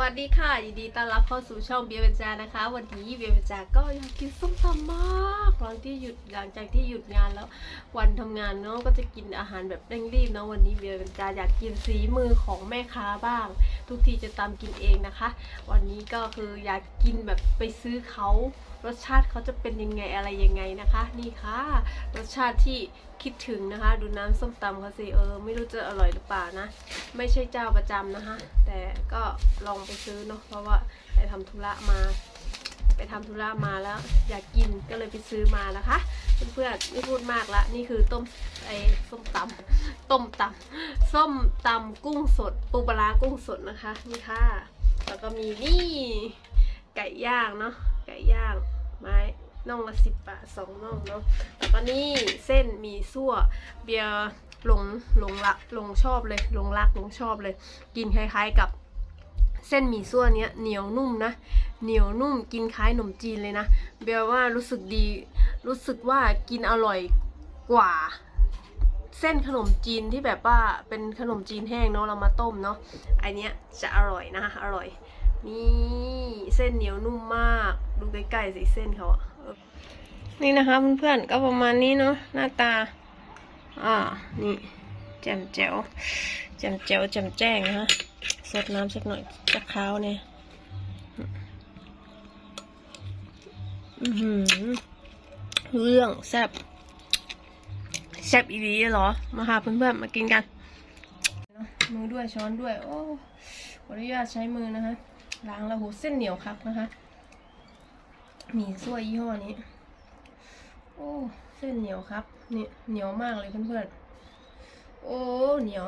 วัสดีค่ะ ยินดีต้อนรับเข้าสู่ช่องเบียร์เบญจานะคะ วันนี้เบียร์เบญจาก็อยากกินส้มตำมากหลังที่หยุดหลังจากที่หยุดงานแล้ว วันทำงานเนาะก็จะกินอาหารแบบเร่งรีบเนาะวันนี้เบียร์เบญจาอยากกินสีมือของแม่ค้าบ้าง ทุกทีจะตามกินเองนะคะ วันนี้ก็คืออยากกินแบบไปซื้อเขารสชาติเขาจะเป็นยังไงอะไรยังไงนะคะ นี่ค่ะ รสชาติที่คิดถึงนะคะ ดูน้ำส้มตำเขาสิเออ ไม่รู้จะอร่อยหรือเปล่านะ ไม่ใช่เจ้าประจำนะคะ แต่ก็ลองไปซื้อเนาะเพราะว่าไปทำธุระมา ไปทำธุระมาแล้ว อยากกินก็เลยไปซื้อมานะคะเพื่อนๆไม่พูดมากละนี่คือต้มไอ้ส้มตำต้มตำส้มตำกุ้งสดปูปลากุ้งสดนะคะนี่ค่ะ แล้วก็มีนี่ไก่ย่างเนาะ ย่างไม้น่องละสิบบาทสองน่องเนาะแล้วก็นี่เส้นหมีซั่วเบียร์หลงหลงรักหลงชอบเลยหลงรักหลงชอบเลย กินคล้ายๆกับเส้นหมี่ซั่วเนี้ยเหนียวนุ่มนะ เหนียวนุ่มกินคล้ายขนมจีนเลยนะเบลว่ารู้สึกดี รู้สึกว่ากินอร่อยกว่า เส้นขนมจีนที่แบบว่าเป็นขนมจีนแห้งเนาะเรามาต้มเนาะไอเนี้ยจะอร่อยนะอร่อย นี่เส้นเหนียวนุ่มมาก ดูใกล้ๆสิเส้นเขาอะนี่นะคะเพื่อนๆก็ประมาณนี้เนาะหน้าตา อ่า นี่แจ่มแจ๋วแจ่มแจ๋วแจ่มแจ้งนะคะสดน้ำสักหน่อยจะขาวเนี่ยอือหือเรื่องแซบแซบอีหลีเหรอ มาหาเพื่อนๆมากินกัน มือด้วยช้อนด้วย โอ้ขออนุญาตใช้มือนะคะล้างแล้วโหเส้นเหนียวครับนะคะ มี่ซั่วยี่ห้อนี้ โอ้เส้นเหนียวครับนี่เหนียวมากเลยเพื่อนๆ โอ้เหนียว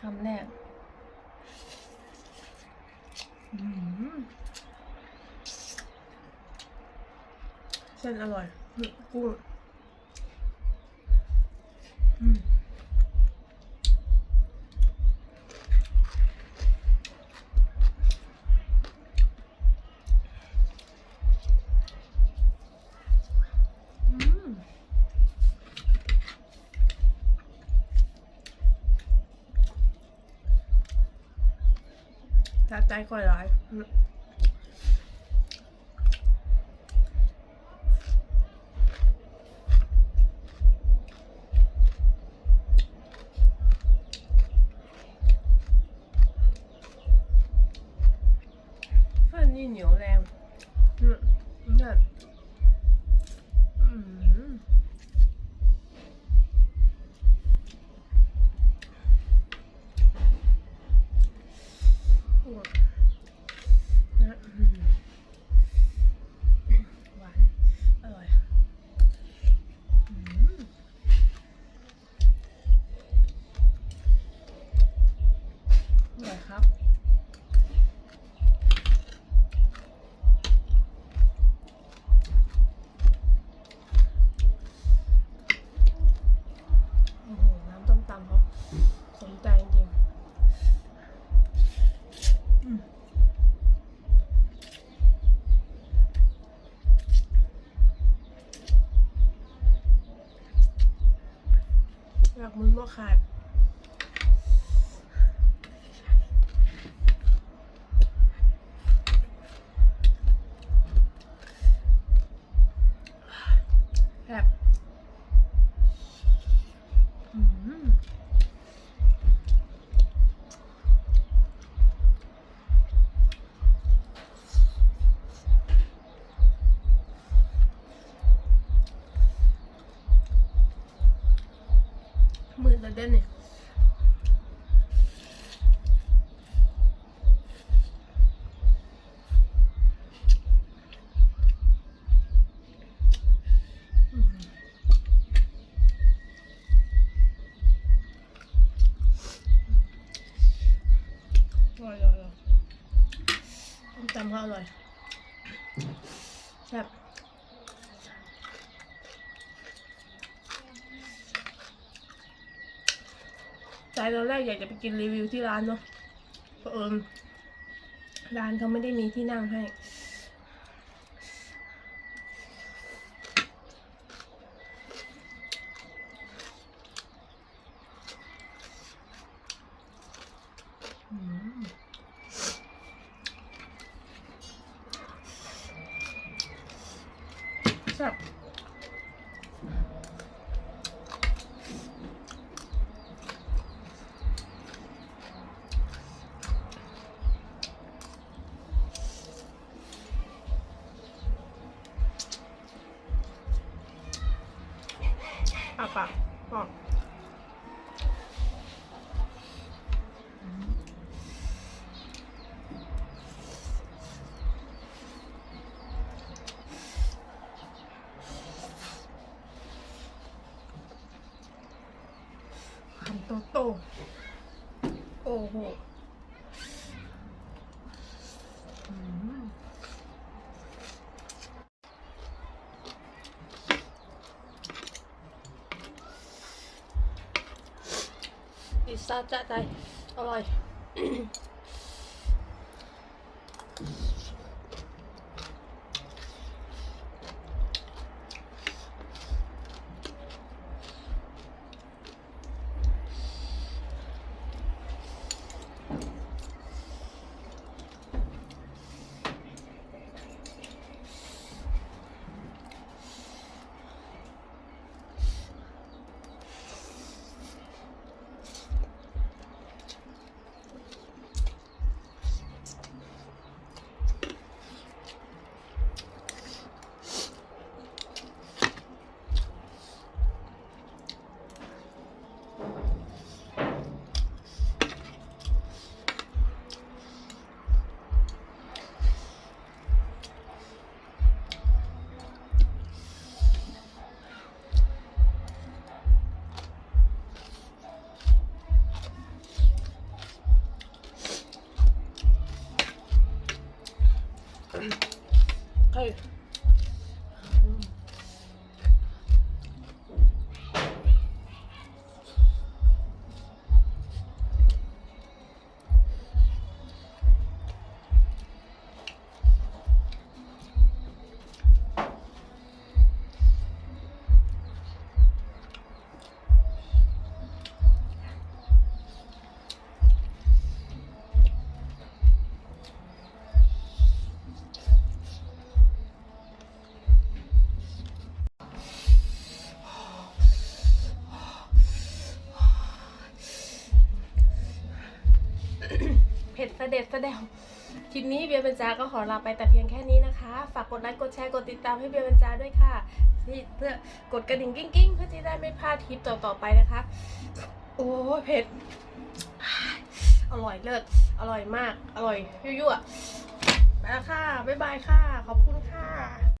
คำแรกเส้นอร่อยกุ้ง จัดใจก่อยหลาย อร่อยครับโอ้โหน้ำต้มตำเขาสนใจจริงอยากมุนว่าขาด เด่นเนี่ยอืมอร่อยอร่อยอร่อยต้มตำเขาอร่อยแซ่บ ใจเราแรกอยากจะไปกินรีวิวที่ร้านเนาะเพราะเอิญร้านเขาไม่ได้มีที่นั่งให้อืม กปากคำโตโตๆโอ้โหอืมพิ ซาจะใจอร่อย เด็ดเสด็จเสดวคลิปนี้เบียร์บรรจาก็ขอลาไปแต่เพียงแค่นี้นะคะ ฝากกดไลค์กดแชร์กดติดตามให้เบียร์บรรจาด้วยค่ะที่เพื่อกดกระดิ่งกิ้งกิ้งเพื่อที่ได้ไม่พลาดคลิปต่อๆไปนะคะ โอ้เผ็ดอร่อยเลิศอร่อยมาก อร่อยยั่วๆไปแล้วค่ะ บ๊ายบายค่ะ ขอบคุณค่ะ